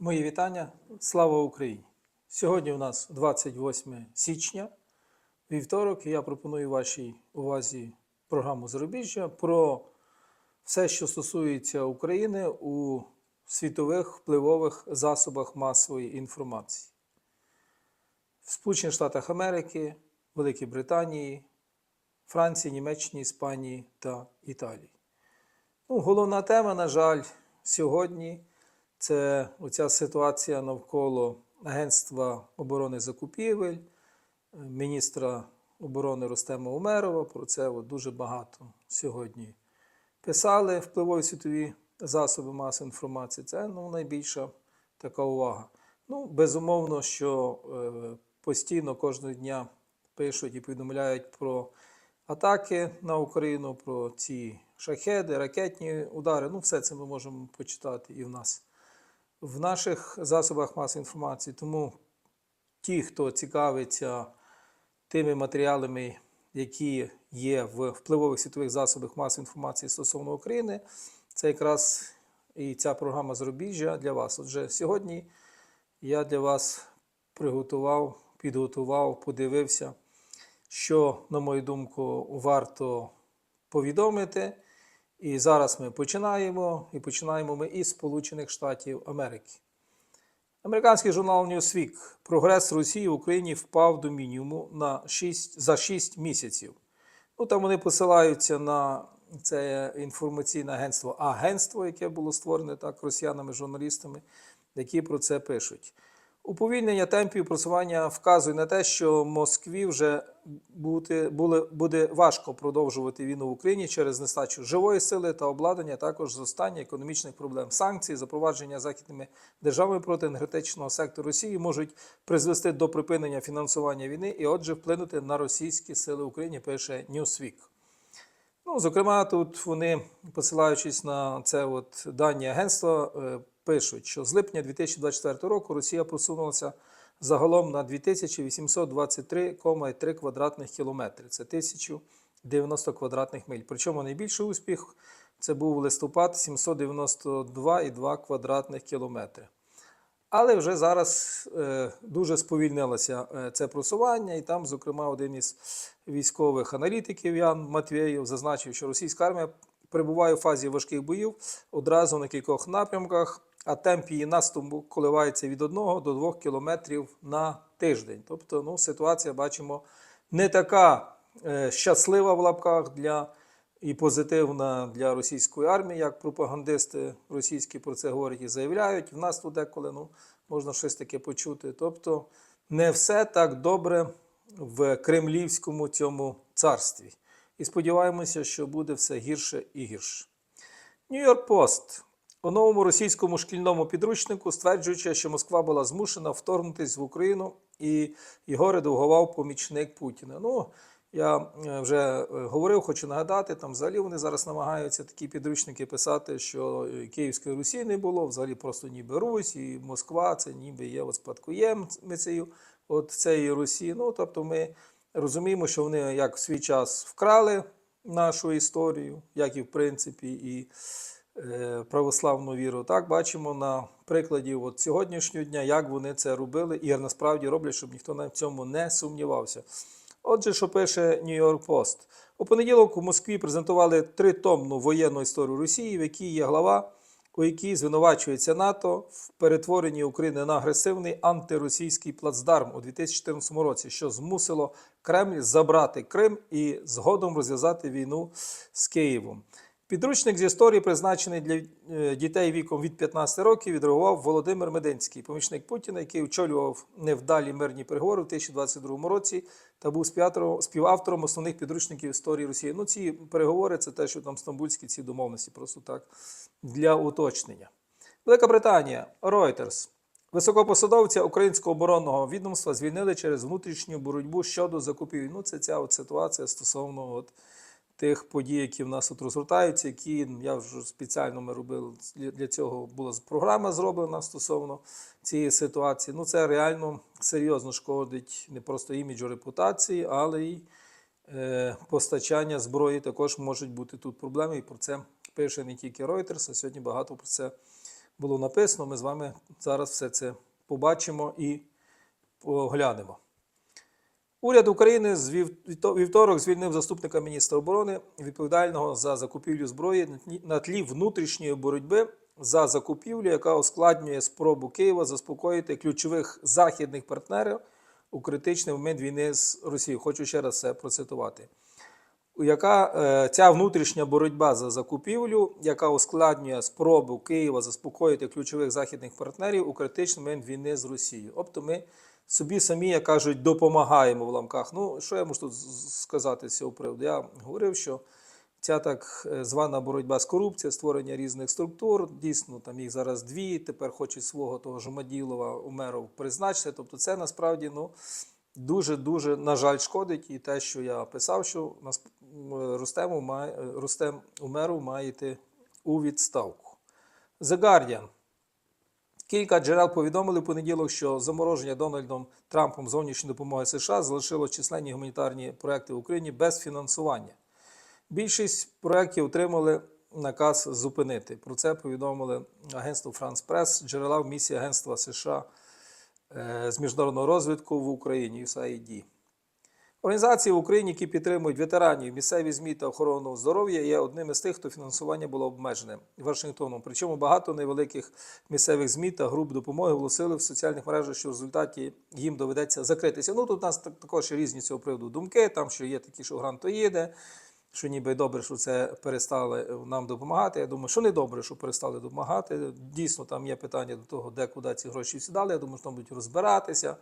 Мої вітання. Слава Україні! Сьогодні у нас 28 січня, вівторок, і я пропоную вашій увазі програму Зарубіжжя про все, що стосується України у світових впливових засобах масової інформації. В Сполучених Штатах Америки, Великій Британії, Франції, Німеччині, Іспанії та Італії. Ну, головна тема, на жаль, сьогодні це оця ситуація навколо Агентства оборони закупівель, міністра оборони Ростема Умерова. Про це от дуже багато сьогодні писали впливові світові засоби масової інформації. Це ну, найбільша така увага. Ну, безумовно, що е, постійно кожного дня пишуть і повідомляють про атаки на Україну, про ці шахеди, ракетні удари. Ну, все це ми можемо почитати і в нас в наших засобах масової інформації. Тому ті, хто цікавиться тими матеріалами, які є в впливових світових засобах масової інформації стосовно України, це якраз і ця програма Зарубіжжя для вас. Отже, сьогодні я для вас приготував, підготував, подивився, що, на мою думку, варто повідомити. І зараз ми починаємо, і починаємо ми із Сполучених Штатів Америки. Американський журнал Newsweek прогрес Росії в Україні впав до мінімуму на 6, за 6 місяців. Ну, там вони посилаються на це інформаційне агентство агентство, яке було створене так росіянами-журналістами, які про це пишуть. Уповільнення темпів просування вказує на те, що Москві вже бути, були, буде важко продовжувати війну в Україні через нестачу живої сили та обладнання, також зростання економічних проблем. Санкції, запровадження західними державами проти енергетичного сектору Росії можуть призвести до припинення фінансування війни і, отже, вплинути на російські сили в Україні, пише Newsweek. Ну, зокрема, тут вони, посилаючись на це от дані агентства, е, пишуть, що з липня 2024 року Росія просунулася загалом на 2823,3 квадратних кілометри. Це 1090 квадратних миль. Причому найбільший успіх це був листопад 792,2 квадратних кілометри. Але вже зараз е, дуже сповільнилося е, це просування, і там, зокрема, один із військових аналітиків Ян Матвєєв зазначив, що російська армія перебуває в фазі важких боїв одразу на кількох напрямках, а темп її наступу коливається від 1 до 2 кілометрів на тиждень. Тобто, ну, ситуація бачимо не така е, щаслива в лапках для і позитивна для російської армії, як пропагандисти російські про це говорять і заявляють. В нас тут деколи ну, можна щось таке почути. Тобто не все так добре в кремлівському цьому царстві. І сподіваємося, що буде все гірше і гірше. Нью-Йорк Пост у новому російському шкільному підручнику стверджуючи, що Москва була змушена вторгнутися в Україну і його редагував помічник Путіна. Ну, я е, вже е, говорив, хочу нагадати, там взагалі вони зараз намагаються такі підручники писати, що е, Київської Русі не було, взагалі просто ніби Русь, і Москва це ніби є от спадкоємцею от цієї Русі. Ну, тобто ми розуміємо, що вони як в свій час вкрали нашу історію, як і в принципі і православну віру. Так бачимо на прикладі от сьогоднішнього дня, як вони це робили, і насправді роблять, щоб ніхто на цьому не сумнівався. Отже, що пише Нью-Йорк Пост. У понеділок у Москві презентували тритомну воєнну історію Росії, в якій є глава, у якій звинувачується НАТО в перетворенні України на агресивний антиросійський плацдарм у 2014 році, що змусило Кремль забрати Крим і згодом розв'язати війну з Києвом. Підручник з історії, призначений для е, дітей віком від 15 років, відреагував Володимир Мединський, помічник Путіна, який очолював невдалі мирні переговори в 2022 році та був співавтором- основних підручників історії Росії. Ну, ці переговори це те, що там стамбульські ці домовленості, просто так для уточнення. Велика Британія, Reuters. Високопосадовця українського оборонного відомства звільнили через внутрішню боротьбу щодо закупівель. Ну, це ця от ситуація стосовно от тих подій, які в нас тут розгортаються, які я вже спеціально ми робили для цього була програма зроблена стосовно цієї ситуації. Ну, це реально серйозно шкодить не просто іміджу репутації, але й е, постачання зброї також можуть бути тут проблеми. І про це пише не тільки Reuters, а сьогодні багато про це було написано. Ми з вами зараз все це побачимо і поглянемо. Уряд України з вівторок звільнив заступника міністра оборони, відповідального за закупівлю зброї на тлі- внутрішньої боротьби за закупівлю, яка ускладнює спробу Києва заспокоїти ключових західних партнерів у критичний момент війни з Росією. Хочу ще раз це процитувати. Яка е, ця внутрішня боротьба за закупівлю, яка ускладнює спробу Києва заспокоїти ключових західних партнерів у критичний момент війни з Росією. Тобто ми собі самі, як кажуть, допомагаємо в ламках. Ну, що я можу тут сказати з цього приводу? Я говорив, що ця так е, звана боротьба з корупцією, створення різних структур, дійсно, там їх зараз дві, тепер хочуть свого того ж Маділова Умеров призначити. Тобто, це насправді ну, дуже-дуже, на жаль, шкодить. І те, що я писав, що нас е, Рустем Умеров має йти у відставку. The Guardian. Кілька джерел повідомили в понеділок, що замороження Дональдом Трампом зовнішньої допомоги США залишило численні гуманітарні проекти в Україні без фінансування. Більшість проєктів отримали наказ зупинити. Про це повідомили агентство France Press, джерела в місії Агентства США е, з міжнародного розвитку в Україні USAID. Організації в Україні, які підтримують ветеранів, місцеві ЗМІ та охорону здоров'я, є одним із тих, хто фінансування було обмежене Вашингтоном. Причому багато невеликих місцевих ЗМІ та груп допомоги оголосили в соціальних мережах, що в результаті їм доведеться закритися. Ну тут у нас також різні цього приводу думки. Там що є такі, що грантоїди, що ніби добре, що це перестали нам допомагати. Я думаю, що не добре, що перестали допомагати. Дійсно, там є питання до того, де куди ці гроші сідали. Я думаю, що там будуть розбиратися.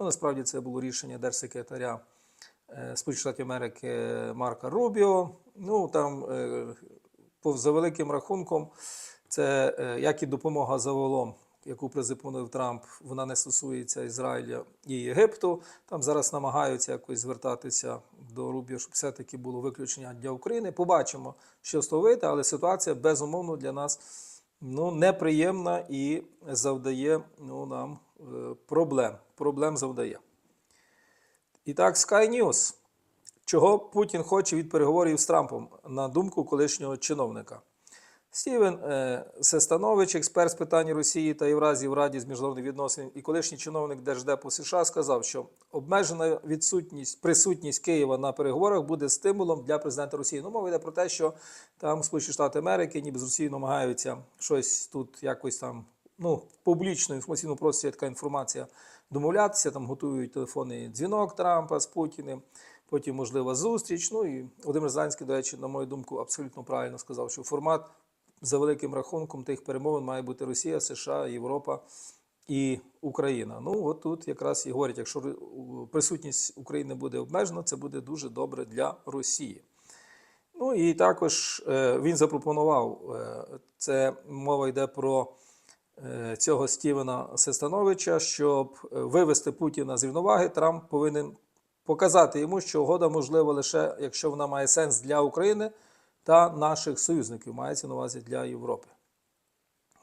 Ну насправді це було рішення держсекретаря. Е, Сполучених Штатів Америки Марка Рубіо. Ну там е, за великим рахунком, це е, як і допомога загалом, яку призупинив Трамп, вона не стосується Ізраїля і Єгипту. Там зараз намагаються якось звертатися до Рубіо, щоб все-таки було виключення для України. Побачимо, що вийде, але ситуація безумовно для нас ну, неприємна і завдає ну, нам проблем. Проблем завдає. І так, Sky News. Чого Путін хоче від переговорів з Трампом, на думку колишнього чиновника. Стівен е, Сестанович, експерт з питань Росії та Євразії в Раді з міжнародних відносин і колишній чиновник Держдепу США сказав, що обмежена відсутність присутність Києва на переговорах буде стимулом для президента Росії. Ну, мова йде про те, що там Сполучені Штати Америки, ніби з Росією намагаються щось тут якось там ну, в публічно інформаційному просторі така інформація домовлятися, там готують телефонний дзвінок Трампа з Путіним, потім можлива зустріч. Ну і Володимир Зеленський, до речі, на мою думку, абсолютно правильно сказав, що формат за великим рахунком тих перемовин має бути Росія, США, Європа і Україна. Ну от тут якраз і говорять, якщо присутність України буде обмежена, це буде дуже добре для Росії. Ну і також е, він запропонував, е, це мова йде про цього Стівена Сестановича, щоб е, вивести Путіна з рівноваги, Трамп повинен показати йому, що угода можлива лише якщо вона має сенс для України та наших союзників, мається на увазі для Європи.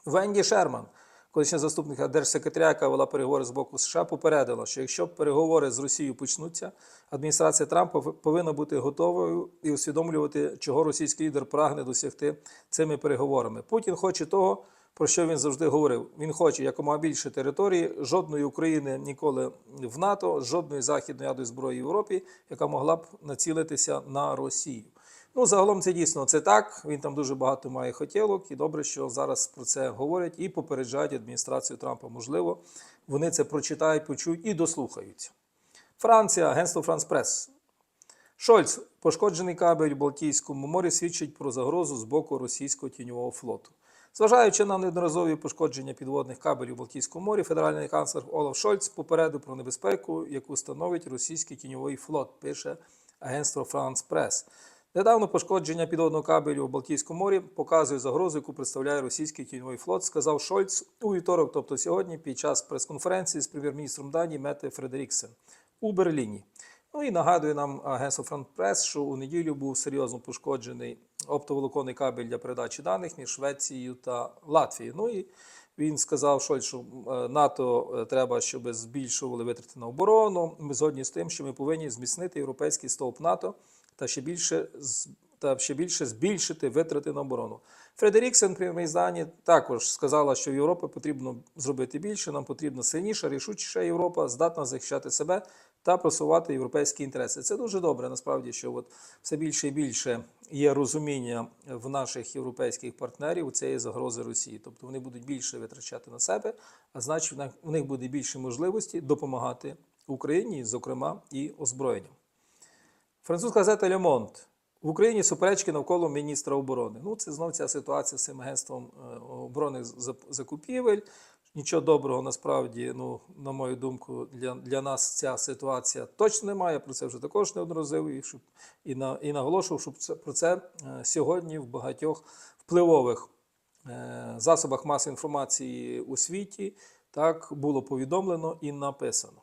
Венді Шерман, колишня заступника держсекретаря, яка вела переговори з боку США, попередила, що якщо переговори з Росією почнуться, адміністрація Трампа повинна бути готовою і усвідомлювати, чого російський лідер прагне досягти цими переговорами. Путін хоче того, про що він завжди говорив. Він хоче якомога більше території, жодної України ніколи в НАТО, жодної західної ядної зброї в Європі, яка могла б націлитися на Росію. Ну, загалом це дійсно це так. Він там дуже багато має хотілок, і добре, що зараз про це говорять і попереджають адміністрацію Трампа. Можливо, вони це прочитають, почують і дослухаються. Франція, агентство Франс Прес. Шольц, пошкоджений кабель у Балтійському морі свідчить про загрозу з боку російського тіньового флоту. Зважаючи на неодноразові пошкодження підводних кабелів у Балтійському морі, федеральний канцлер Олаф Шольц попередив про небезпеку, яку становить російський тіньовий флот, пише агентство Франс Прес. Недавно пошкодження підводного кабелю у Балтійському морі показує загрозу, яку представляє російський тіньовий флот, сказав Шольц у вівторок, тобто сьогодні, під час прес-конференції з прем'єр-міністром Данії Мете Фредеріксен у Берліні. Ну і нагадує нам агентство Франпрес, що у неділю був серйозно пошкоджений оптоволоконний кабель для передачі даних між Швецією та Латвією. Ну і він сказав, що е, НАТО е, треба, щоб збільшували витрати на оборону. Ми згодні з тим, що ми повинні зміцнити європейський стовп НАТО та ще більше та ще більше збільшити витрати на оборону. Фредеріксен при Майдані також сказала, що в Європі потрібно зробити більше, нам потрібна сильніша, рішучіша Європа, здатна захищати себе та просувати європейські інтереси. Це дуже добре, насправді, що от все більше і більше є розуміння в наших європейських партнерів цієї загрози Росії. Тобто вони будуть більше витрачати на себе, а значить, в них- буде більше можливості допомагати Україні, зокрема і озброєнням. Французька газета Le Monde. В Україні суперечки навколо міністра оборони. Ну, це знов ця ситуація з цим агентством е, оборонних закупівель. Нічого доброго насправді, ну, на мою думку, для, для нас ця ситуація точно немає. Про це вже також неодноразово і, щоб, і, на, і наголошував, щоб це, про це е, сьогодні в багатьох впливових е, засобах масової інформації у світі так було повідомлено і написано.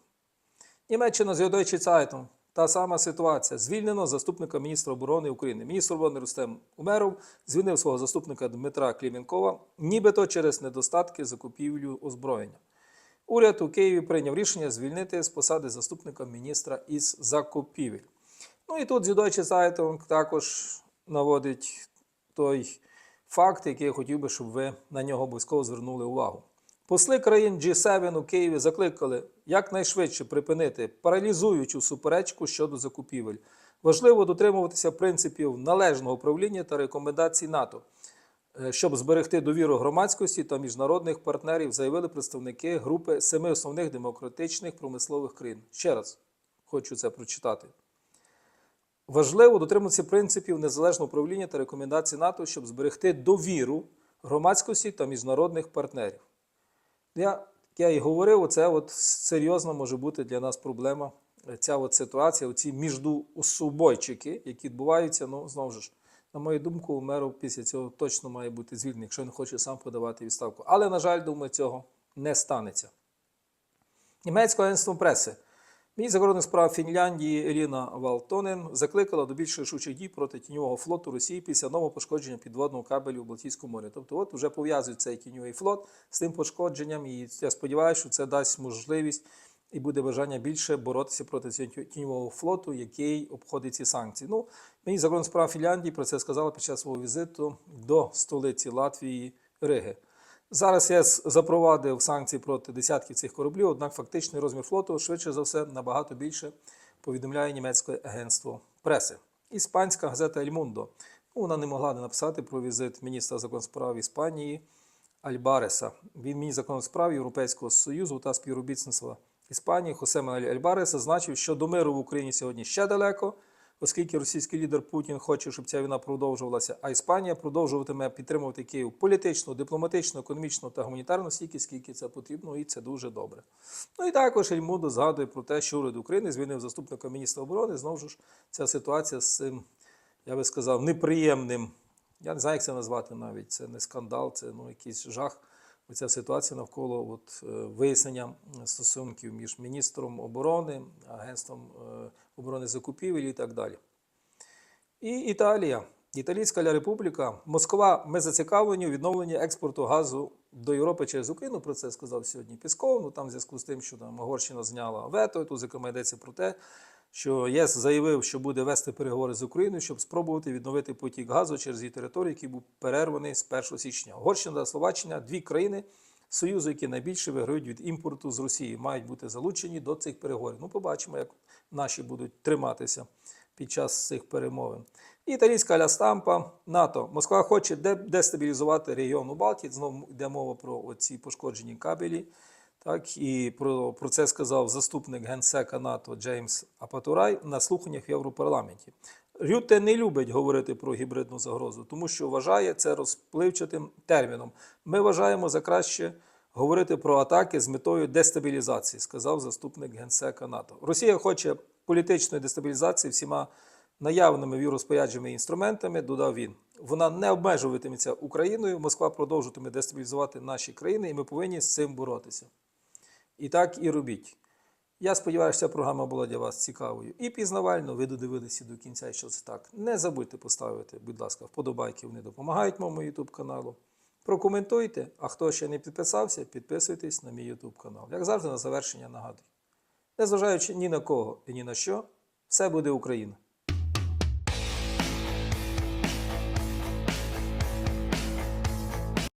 Німеччина з Deutsche Zeitung. Та сама ситуація. Звільнено заступника міністра оборони України. Міністр оборони Рустем Умеров звільнив свого заступника Дмитра Кліменкова, нібито через недостатки закупівлю озброєння. Уряд у Києві прийняв рішення звільнити з посади заступника міністра із закупівель. Ну і тут Deutsche Zeitung також наводить той факт, який я хотів би, щоб ви на нього обов'язково звернули увагу. Посли країн G7 у Києві закликали якнайшвидше припинити паралізуючу суперечку щодо закупівель. Важливо дотримуватися принципів належного управління та рекомендацій НАТО, е, щоб зберегти довіру громадськості та міжнародних партнерів, заявили представники групи семи основних демократичних промислових країн. Ще раз хочу це прочитати. Важливо дотримуватися принципів незалежного управління та рекомендацій НАТО, щоб зберегти довіру громадськості та міжнародних партнерів. Я, я і говорив, це от серйозно може бути для нас проблема. е, Ця от ситуація, оці міждуособойчики, які відбуваються, ну знову ж, на мою думку, меру після цього точно має бути звільнений, якщо він хоче сам подавати відставку. Але, на жаль, думаю, цього не станеться. Німецьке агентство преси. Міністр закордонних справ Фінляндії Ірина Валтонен закликала до більш рішучих дій проти тіньового флоту Росії після нового пошкодження підводного кабелю в Балтійському морі. Тобто, от вже пов'язують цей тіньовий флот з тим пошкодженням, і я сподіваюся, що це дасть можливість і буде бажання більше боротися проти цього тіньового флоту, який обходить ці санкції. Ну, міністр закордонних справ Фінляндії про це сказала під час свого візиту до столиці Латвії Риги. Зараз ЄС запровадив санкції проти десятків цих кораблів, однак фактичний розмір флоту швидше за все набагато більше повідомляє німецьке агентство преси. Іспанська газета «Ель Мундо». Ну, Вона не могла не написати про візит міністра закордонних справ Іспанії Альбареса. Він міністр закордонних справ Європейського Союзу та співробітництва Іспанії Хосе Мануель Альбарес зазначив, що до миру в Україні сьогодні ще далеко, оскільки російський лідер Путін хоче, щоб ця війна продовжувалася, а Іспанія продовжуватиме підтримувати Київ політично, дипломатично, економічно та гуманітарно стільки, скільки це потрібно, і це дуже добре. Ну і також Ельмудо згадує про те, що уряд України звільнив заступника міністра оборони. Знову ж ця ситуація з цим, я би сказав, неприємним. Я не знаю, як це назвати навіть. Це не скандал, це ну, якийсь жах. Оця ситуація навколо от, е, вияснення стосунків між міністром оборони, агентством е, оборони закупівель і так далі. І Італія, Італійська Ля Республіка, Москва. Ми зацікавлені у відновленні експорту газу до Європи через Україну. Про це сказав сьогодні Пісков. Ну там в зв'язку з тим, що там Угорщина зняла вето. Тут зокрема йдеться про те, що ЄС заявив, що буде вести переговори з Україною, щоб спробувати відновити потік газу через її територію, який був перерваний з 1 січня. Угорщина та Словаччина дві країни Союзу, які найбільше виграють від імпорту з Росії, мають бути залучені до цих переговорів. Ну, побачимо, як наші будуть триматися під час цих перемовин. Італійська Ля Стампа, НАТО. Москва хоче де- дестабілізувати регіон у Балтії. Знову йде мова про ці пошкоджені кабелі. Так, і про, про це сказав заступник генсека НАТО Джеймс Апатурай на слуханнях в Європарламенті. Рюте не любить говорити про гібридну загрозу, тому що вважає це розпливчатим терміном. Ми вважаємо за краще говорити про атаки з метою дестабілізації, сказав заступник генсека НАТО. Росія хоче політичної дестабілізації всіма наявними в її розпорядженнями інструментами, додав він. Вона не обмежуватиметься Україною. Москва продовжуватиме дестабілізувати наші країни, і ми повинні з цим боротися. І так і робіть. Я сподіваюся, ця програма була для вас цікавою і пізнавальною. Ви додивилися до кінця, що це так. Не забудьте поставити, будь ласка, вподобайки, вони допомагають моєму YouTube каналу. Прокоментуйте, а хто ще не підписався, підписуйтесь на мій YouTube канал. Як завжди, на завершення нагадую. Незважаючи ні на кого і ні на що, все буде Україна.